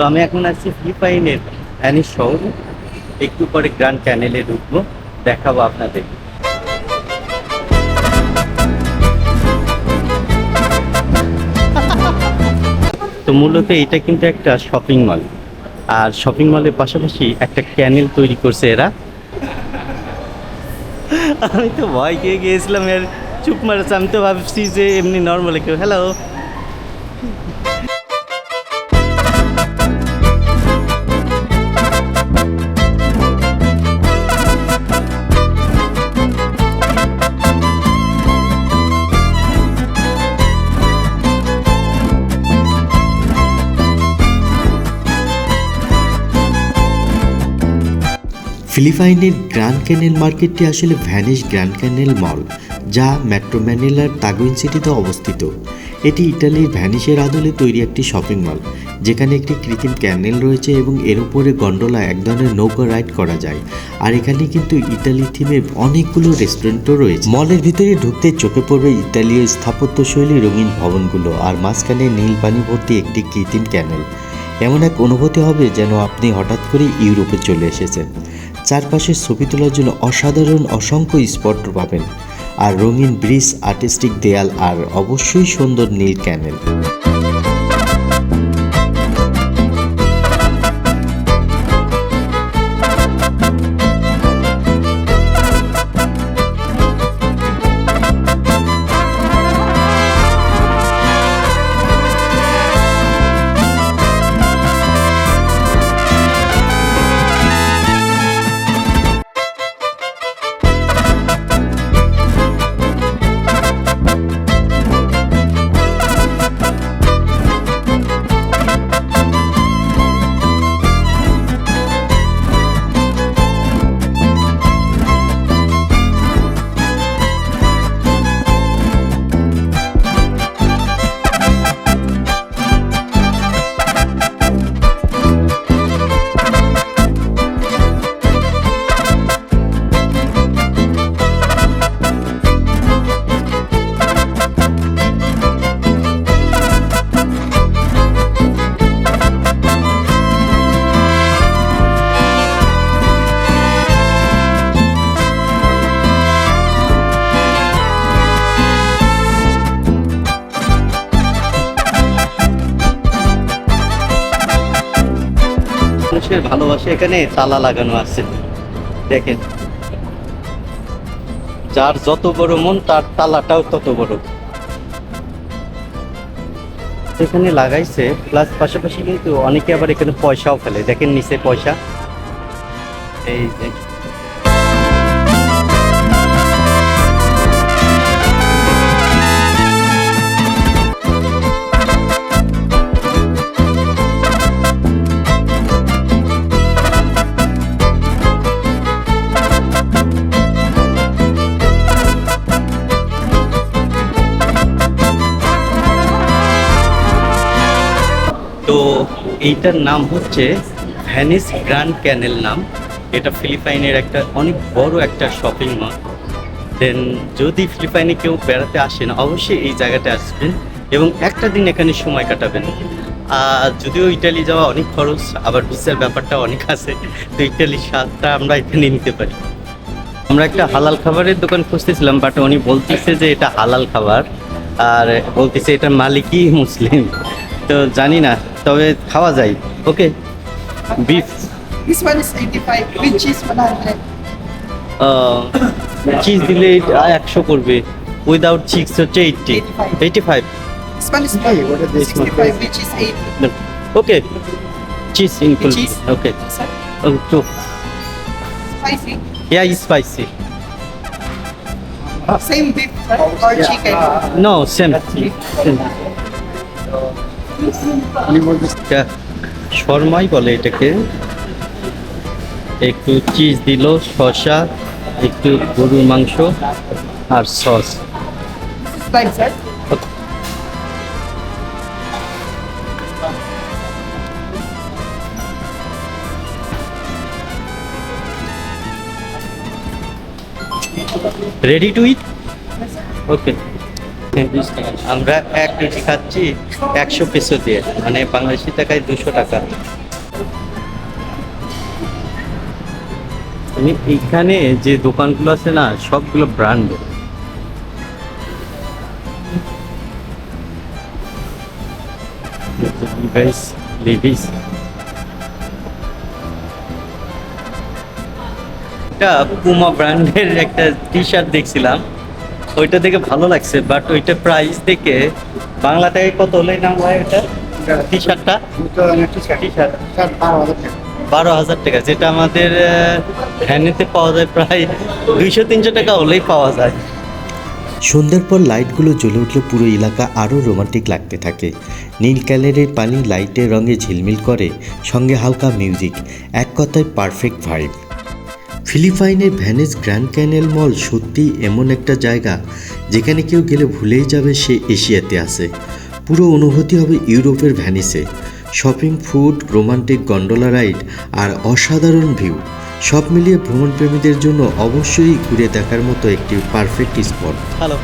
তো আমি এখন আছি ফিলিপাইনের ভ্যানিস শহরে একটু পরে গ্র্যান্ড ক্যানেলে ঢুকবো, দেখাবো আপনাদের। তো মূলত এটা কিন্তু একটা শপিং মল আর শপিং মলের পাশাপাশি একটা ক্যানেল তৈরি করছে এরা। আমি তো ভয় খেয়ে গিয়েছিলাম, এর চুপ মারেছে আমি তো ভাবছি যে এমনি নর্মাল কেউ হ্যালো ফিলিপাইনের গ্র্যান্ড ক্যানেল মার্কেটটি আসলে ভ্যানিশ গ্র্যান্ড ক্যানেল মল, যা মেট্রো ম্যানিলার তাগুইন সিটিতে অবস্থিত। এটি ইটালির ভ্যানিশের আদলে তৈরি একটি শপিং মল, যেখানে একটি কৃত্রিম ক্যানেল রয়েছে এবং এর উপরে গন্ডোলা এক ধরনের নৌকা রাইড করা যায়। আর এখানে কিন্তু ইতালি থিমে অনেকগুলো রেস্টুরেন্টও রয়েছে। মলের ভিতরে ঢুকতে চোখে পড়বে ইতালীয় স্থাপত্যশৈলী রঙিন ভবনগুলো, আর মাঝখানে নীল পানি ভর্তি একটি কৃত্রিম ক্যানেল। এমন এক অনুভূতি হবে যেন আপনি হঠাৎ করে ইউরোপে চলে এসেছেন। চারপাশে ছবি তোলার জন্য অসাধারণ অসংখ্য স্পট পাবেন। আর রঙিন ব্রিজ আর্টিস্টিক দেয়াল আর অবশ্যই সুন্দর নীল ক্যানেল। মানুষের ভালোবাসা এখানে তালা লাগানো আছে। দেখেন। যার যত বড় মন, তার তালাটাও তত বড়। এখানে লাগাইছে প্লাস পাশাপাশি কিন্তু অনেকে আবার এখানে পয়সাও ফেলে। দেখেন নিচে পয়সা। এই তো এইটার নাম হচ্ছে ভ্যানিস গ্র্যান্ড ক্যানেল নাম। এটা ফিলিপাইনের একটা অনেক বড় একটা শপিং মল। দেন যদি ফিলিপাইনে কেউ বেড়াতে আসেন অবশ্যই এই জায়গাটা আসবেন এবং একটা দিন এখানে সময় কাটাবেন। আর যদিও ইটালি যাওয়া অনেক খরচ, আবার ভিসার ব্যাপারটা অনেক আছে, তো ইটালির স্বাদটা আমরা এখানে নিতে পারি। আমরা একটা হালাল খাবারের দোকান খুঁজতেছিলাম বাট উনি বলতেছে যে এটা হালাল খাবার, আর বলতেছে এটার মালিকই মুসলিম। তো জানি না তবে খাওয়া যায় okay beef This one is 85, with cheese 100. Cheese দিলে একশো করবে উইদাউট চিজ হচ্ছে eighty eighty five This one is Hey, what are these 65, which is 80. Okay cheese include Cheese? Okay Sorry, too spicy. Yeah spicy Same beef or chicken. No same শর্মাই বলে এটাকে। একটু cheese দিল শসা একটু গরুর মাংস আর sauce This is like that. Okay আমরা এক রুটি খাচ্ছি একশো পেসো দিয়ে মানে বাংলাদেশি টাকায় দুশো টাকা। মানে এখানে যে দোকানগুলো আছে না, সবগুলো একটা পুমা ব্র্যান্ডের একটা টি শার্ট দেখছিলাম। ওইটা দেখে ভালো লাগছে বাট ওইটা প্রাইস দেখে বাংলা থেকে কত হলে নাম হয় ওটা টি শার্টটা টি শার্ট বারো হাজার টাকা, যেটা আমাদের ভ্যানেতে পাওয়া যায় প্রায় দুইশো, তিনশো টাকা হলেই পাওয়া যায়। সন্ধ্যার পর লাইটগুলো জ্বলে উঠলে পুরো এলাকা আরও রোমান্টিক লাগতে থাকে। নীল ক্যালেরের পানি লাইটের রঙে ঝিলমিল করে, সঙ্গে হালকা মিউজিক এক কথায় পারফেক্ট ভাইব ফিলিপাইনের ভ্যানিস গ্র্যান্ড ক্যানেল মল সত্যি এমন একটা জায়গা যেখানে কেউ গেলে ভুলেই যাবে সে এশিয়াতে আছে। পুরো অনুভূতি হবে ইউরোপের ভ্যানিসে shopping food, romantic gondola ride আর অসাধারণ ভিউ। সব মিলিয়ে ভ্রমণপ্রেমীদের জন্য অবশ্যই ঘুরে দেখার মতো একটি পারফেক্ট স্পট। হ্যালো